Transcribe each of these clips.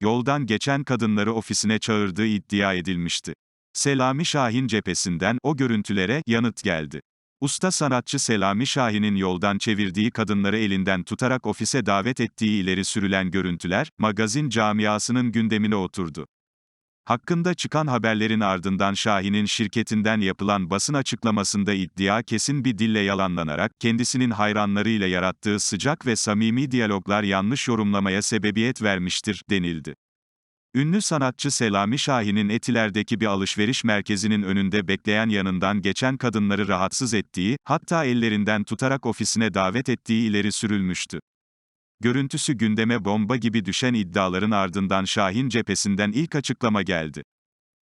yoldan geçen kadınları ofisine çağırdığı iddia edilmişti. Selami Şahin cephesinden o görüntülere yanıt geldi. Usta sanatçı Selami Şahin'in yoldan çevirdiği kadınları elinden tutarak ofise davet ettiği ileri sürülen görüntüler, magazin camiasının gündemine oturdu. Hakkında çıkan haberlerin ardından Şahin'in şirketinden yapılan basın açıklamasında iddia kesin bir dille yalanlanarak, kendisinin hayranlarıyla yarattığı sıcak ve samimi diyaloglar yanlış yorumlamaya sebebiyet vermiştir, denildi. Ünlü sanatçı Selami Şahin'in Etiler'deki bir alışveriş merkezinin önünde bekleyen yanından geçen kadınları rahatsız ettiği, hatta ellerinden tutarak ofisine davet ettiği ileri sürülmüştü. Görüntüsü gündeme bomba gibi düşen iddiaların ardından Şahin cephesinden ilk açıklama geldi.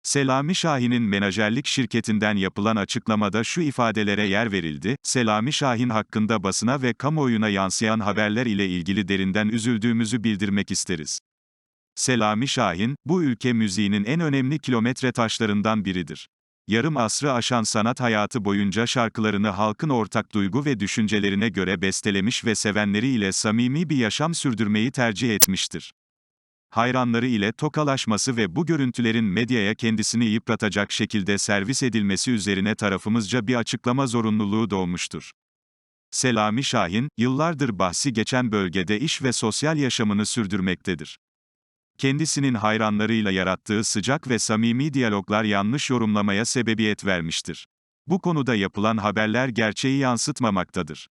Selami Şahin'in menajerlik şirketinden yapılan açıklamada şu ifadelere yer verildi, Selami Şahin hakkında basına ve kamuoyuna yansıyan haberler ile ilgili derinden üzüldüğümüzü bildirmek isteriz. Selami Şahin, bu ülke müziğinin en önemli kilometre taşlarından biridir. Yarım asrı aşan sanat hayatı boyunca şarkılarını halkın ortak duygu ve düşüncelerine göre bestelemiş ve sevenleriyle samimi bir yaşam sürdürmeyi tercih etmiştir. Hayranları ile tokalaşması ve bu görüntülerin medyaya kendisini yıpratacak şekilde servis edilmesi üzerine tarafımızca bir açıklama zorunluluğu doğmuştur. Selami Şahin, yıllardır bahsi geçen bölgede iş ve sosyal yaşamını sürdürmektedir kendisinin hayranlarıyla yarattığı sıcak ve samimi diyaloglar yanlış yorumlamaya sebebiyet vermiştir. Bu konuda yapılan haberler gerçeği yansıtmamaktadır.